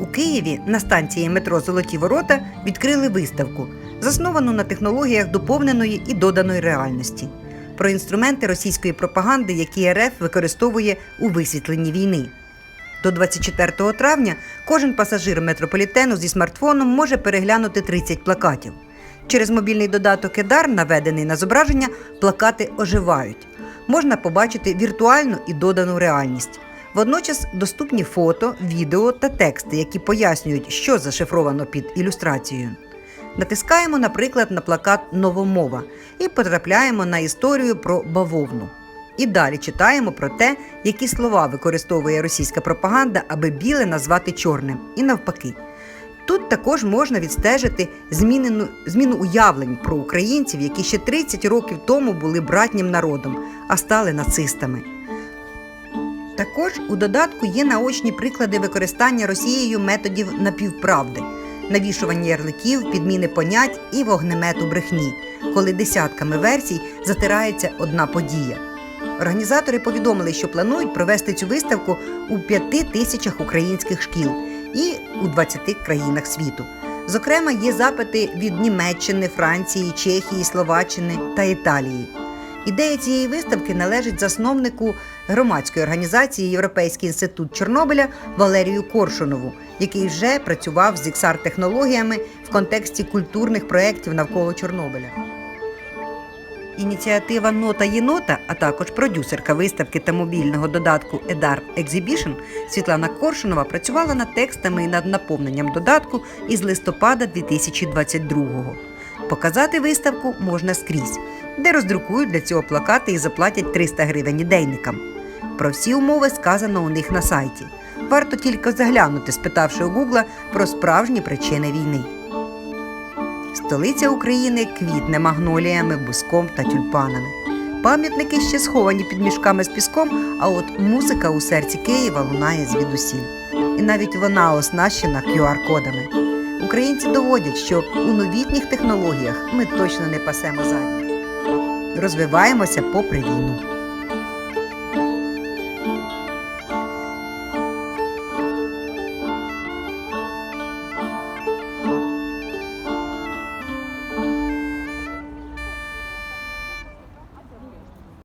У Києві на станції метро Золоті Ворота відкрили виставку, засновану на технологіях доповненої і доданої реальності, про інструменти російської пропаганди, які РФ використовує у висвітленні війни. До 24 травня кожен пасажир метрополітену зі смартфоном може переглянути 30 плакатів. Через мобільний додаток Едар, наведений на зображення, плакати оживають. Можна побачити віртуальну і додану реальність. Водночас доступні фото, відео та тексти, які пояснюють, що зашифровано під ілюстрацією. Натискаємо, наприклад, на плакат Новомова і потрапляємо на історію про бавовну. І далі читаємо про те, які слова використовує російська пропаганда, аби біле назвати чорним, і навпаки. Тут також можна відстежити змінену, зміну уявлень про українців, які ще 30 років тому були братнім народом, а стали нацистами. Також у додатку є наочні приклади використання Росією методів напівправди, навішування ярликів, підміни понять і вогнемету брехні, коли десятками версій затирається одна подія. Організатори повідомили, що планують провести цю виставку у п'яти тисячах українських шкіл і у 20 країнах світу. Зокрема, є запити від Німеччини, Франції, Чехії, Словаччини та Італії. Ідея цієї виставки належить засновнику громадської організації Європейський інститут Чорнобиля Валерію Коршунову, який вже працював з xr технологіями в контексті культурних проєктів навколо Чорнобиля. Ініціатива Нота Єнота, а також продюсерка виставки та мобільного додатку Едар Exhibition Світлана Коршунова працювала над текстами і над наповненням додатку із листопада 2022-го. Показати виставку можна скрізь, де роздрукують для цього плакати і заплатять 300 гривень ідейникам. Про всі умови сказано у них на сайті. Варто тільки заглянути, спитавши у Гугла про справжні причини війни. Столиця України квітне магноліями, буском та тюльпанами. Пам'ятники ще сховані під мішками з піском, а от музика у серці Києва лунає звідусіль. І навіть вона оснащена QR-кодами. Українці доводять, що у новітніх технологіях ми точно не пасемо задніх. Розвиваємося попри війну.